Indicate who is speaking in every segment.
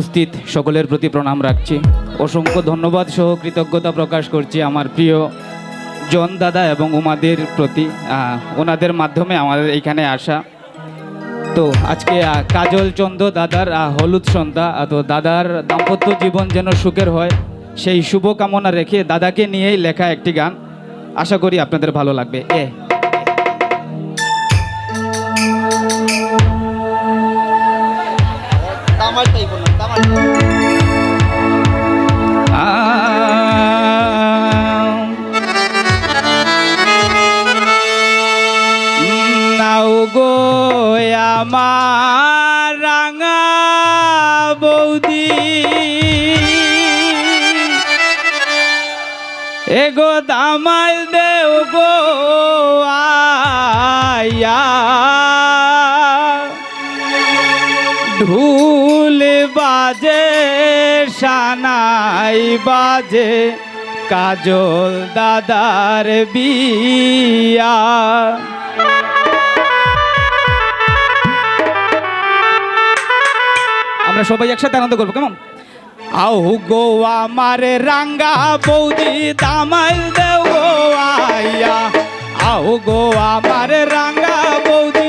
Speaker 1: উপস্থিত সকলের প্রতি প্রণাম রাখছি। অসংখ্য ধন্যবাদ সহ কৃতজ্ঞতা প্রকাশ করছি আমার প্রিয় জন দাদা এবং উমাদের প্রতি ওনাদের মাধ্যমে আমাদের এখানে আসা। তো আজকে কাজল চন্দ্র দাদার হলুদ সন্ধ্যা তো দাদার দাম্পত্য জীবন যেন সুখের হয়, সেই শুভকামনা রেখে দাদাকে নিয়েই লেখা একটি গান। আশা করি আপনাদের ভালো লাগবে। এ।
Speaker 2: বললাম তামাল
Speaker 1: নাও গো আমার রাঙা বৌদি। এগো দামাল দেও গো আয়া। বাজে সানাই বাজে কাজল দাদার বিয়া। আমরা সবাই একসাথে আনন্দ করব, কেমন? আও গো আমার রাঙ্গা বৌদি দামাল দেও গো আইয়া আও গো আমার রাঙ্গা বৌদি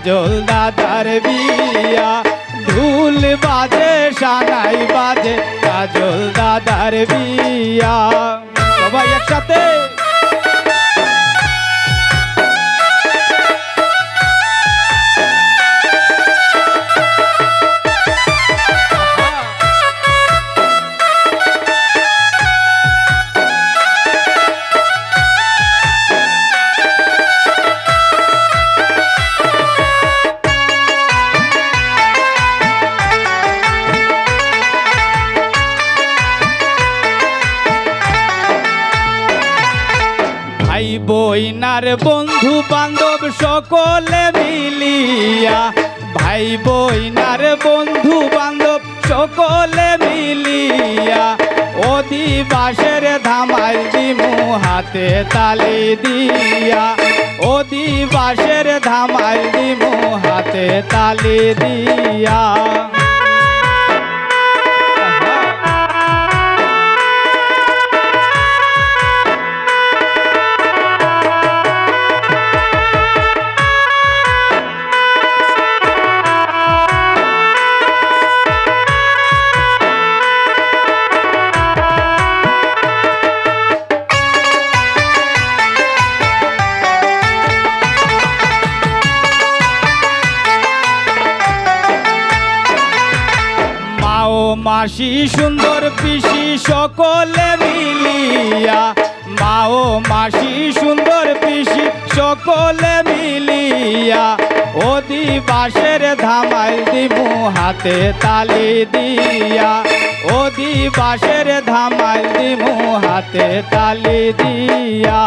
Speaker 1: কাজল দাদার বিয়া। ঢুল বাজে সানাই বাজে কাজল দাদার বিয়া। সবাই একসাথে। ভাই বইনার বন্ধু বান্ধব সকলে মিলিয়া, ভাই বইনার বন্ধু বান্ধব সকলে মিলিয়া, অধিবাসের ধামাই দিমু হাতে তালি দিয়া, অধিবাসের ধামাই দিমু হাতে তালি দিয়া। মাসি সুন্দর, পিসি সকলে মিলিয়া। মাও মাসি সুন্দর, পিসি সকলে মিলিয়া। অধিবাসের ধামাই দিমু হাতে তালি দিয়া। অধিবাসের ধামাই দিমু হাতে তালি দিয়া।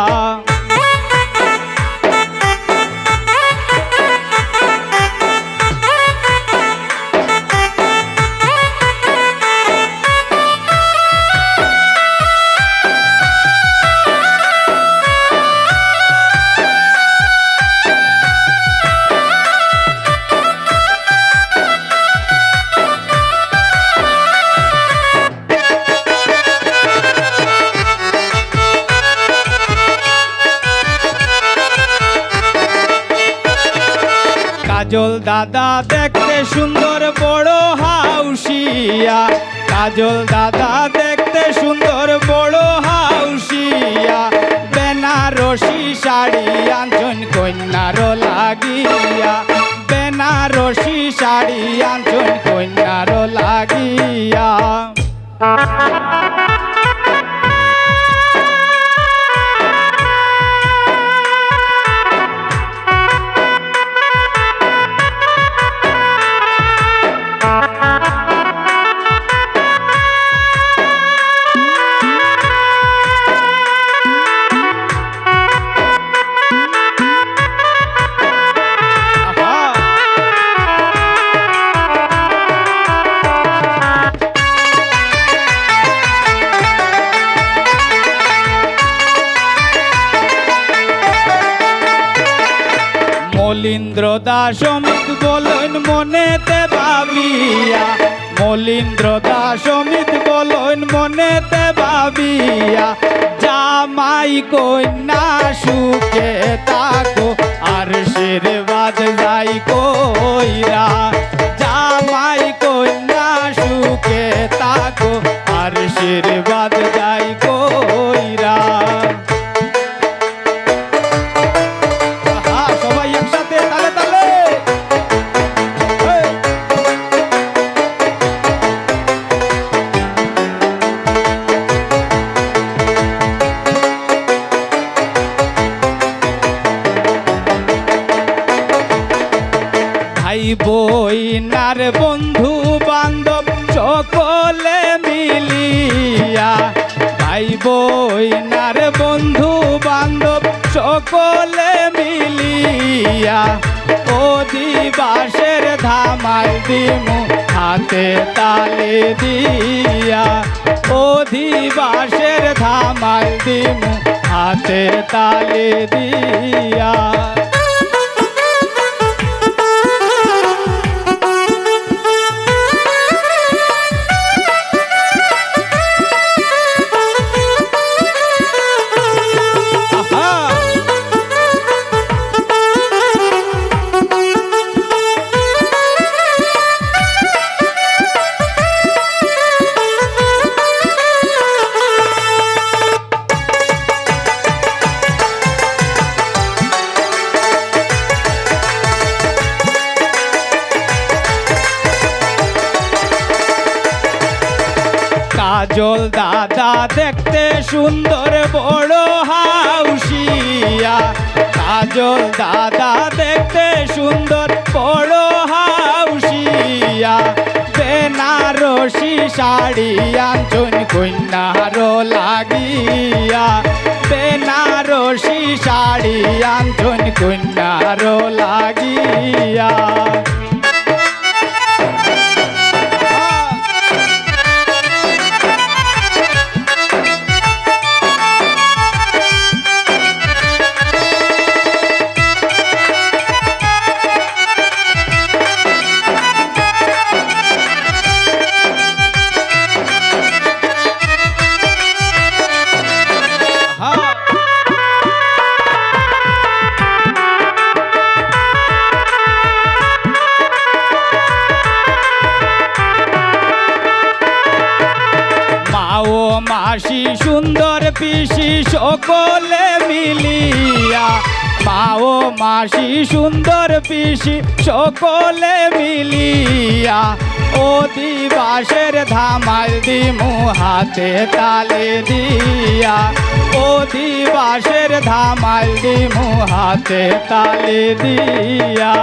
Speaker 1: কাজল দাদা দেখতে সুন্দর, বড় হাউসিয়া। কাজল দাদা দেখতে সুন্দর, বড় হাউসিয়া। বেনারসি শাড়ি আঞ্চন কন্যার লাগিয়া। বেনারসি শাড়ি আঞ্চন কন্যার লাগিয়া। মলিন্দ্র দাস অমিত বলন মনেতে ভাবিয়া। মলিন্দ্র দাস অমিত বলন মনেতে ভাবিয়া। জামাই কন্যা সুখে তাকো আর শেরবাদ যাই কইরা। মিলিয়া দিবাসের ধামাল দিমু হাতে তালে দিয়া। ও দিবাসের ধামাল দিমু হাতে তালে দিয়া। কাজল দাদা দেখতে সুন্দর, বড় হাউসিয়া। কাজল দাদা দেখতে সুন্দর, বড় হাউসিয়া। বেনারসি শাড়ি আঞ্চন কন্যার লাগিয়া। বেনারসি শাড়ি আঞ্চন কন্যার লাগিয়া। পিসি সকলে মিলিয়া মা ও মাসি, সুন্দর পিসি সকলে মিলিয়া। অধিবাসের ধামাল দিমু হাতে তালে দিয়া। অধিবাসের ধামাল দিমু হাতে তালে দিয়া।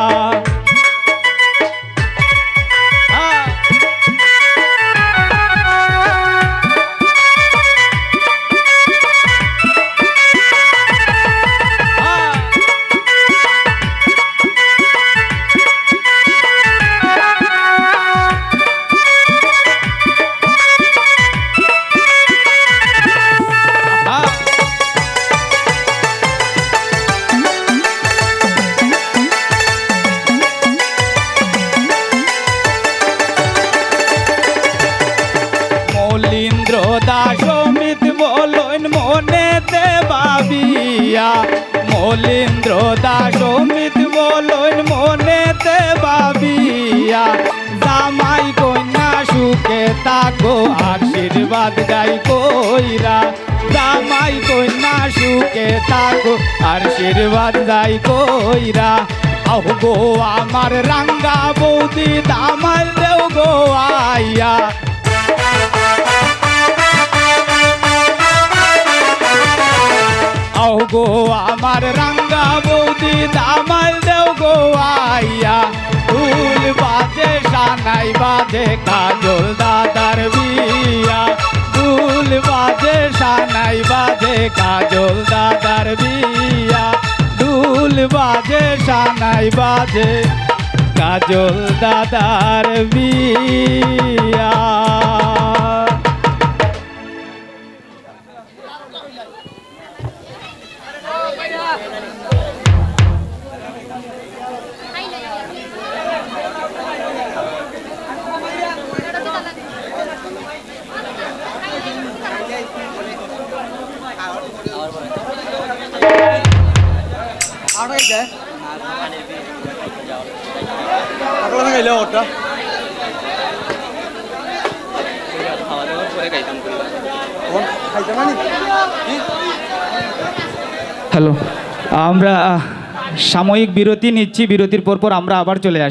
Speaker 1: মলিন্দ্র দাস অমিত বলন মনেতে ভাবিয়া, জামাই কন্যা সুখে তাকো আশীর্বাদ গাই কইরা। জামাই কন্যা সুখে তাকো আশীর্বাদ গাই কইরা। আহ গো আমার রাঙ্গা বৌদি দামাল দেও গো আইয়া। আও গো আমার রাঙ্গা বৌদি, দামাল দেও গো আইয়া। ফুল বাজে, সানাই বাজে, কাজল দাদার বিয়া। ফুল বাজে, সানাই বাজে, কাজল দাদার বিয়া। দুল বাজে, সানাই বাজে, কাজল দাদার বিয়া।
Speaker 2: খাইছে আপনারা খাইলে ওটা। খাইতে মানে?
Speaker 1: হ্যালো আমরা সাময়িক বিরতি নিচ্ছি বিরতির পর পর আমরা আবার চলে আসছি।